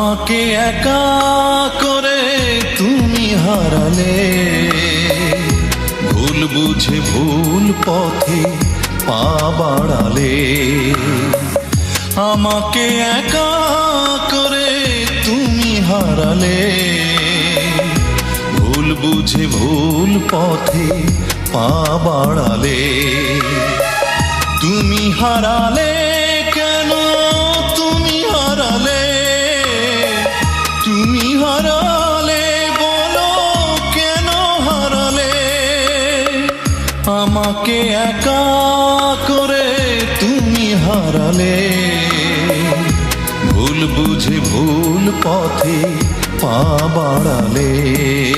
আমাকে একা করে তুমি হারালে। ভুল বুঝে ভুল পথে পা বাড়ালে। আমাকে একা করে তুমি হারালে। ভুল বুঝে ভুল পথে পা বাড়ালে। তুমি হারালে। আমাকে একা করে তুমি হারালে। ভুল বুঝে ভুল পথে পা বাড়ালে।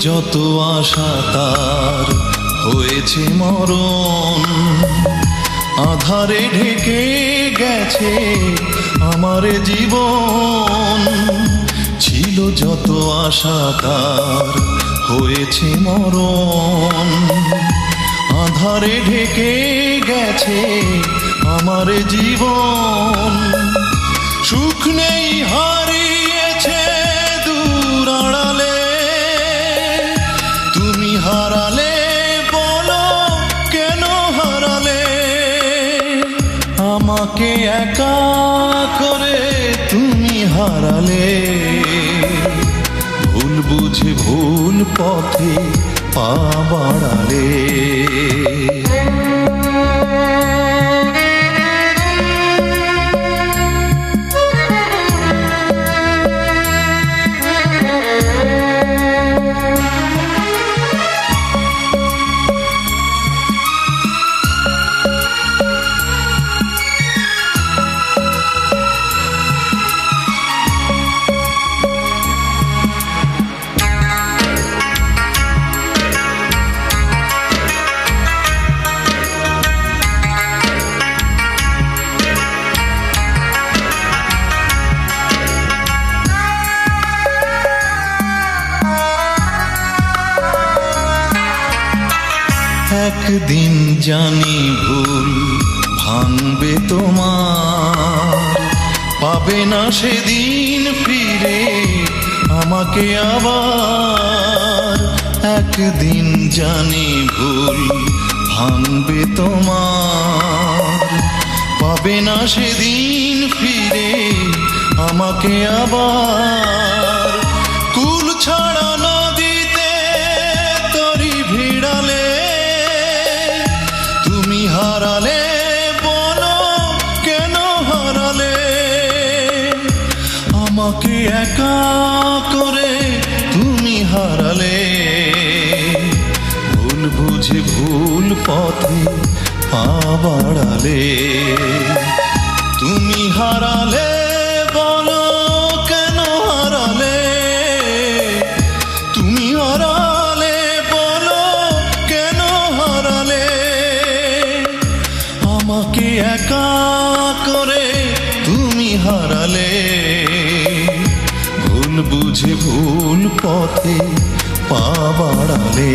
যত আশা তার হয়েছে মরণ। আধারে ঢেকে গেছে আমার জীবন। ছিল যত আশা তার হয়েছে মরণ। আধারে ঢেকে গেছে আমার জীবন। সুখ নেই হারিয়েছে আমাকে একা করে তুমি হারালে। ভুল বুঝে ভুল পথে পা বাড়ালে। একদিন জানি ভুল ভাঙবে তোমার। পাবে না সেদিন ফিরে আমাকে আবার। একদিন জানি ভুল ভাঙবে তোমার। পাবে না সেদিন ফিরে আমাকে আবার। হারালে আমাকে একা করে তুমি হারালে। ভুল বুঝে ভুল পথে পা বাড়ালে। তুমি হারালে একা করে হারালে। ভুল বুঝে ভুল পথে পা বাড়ালে।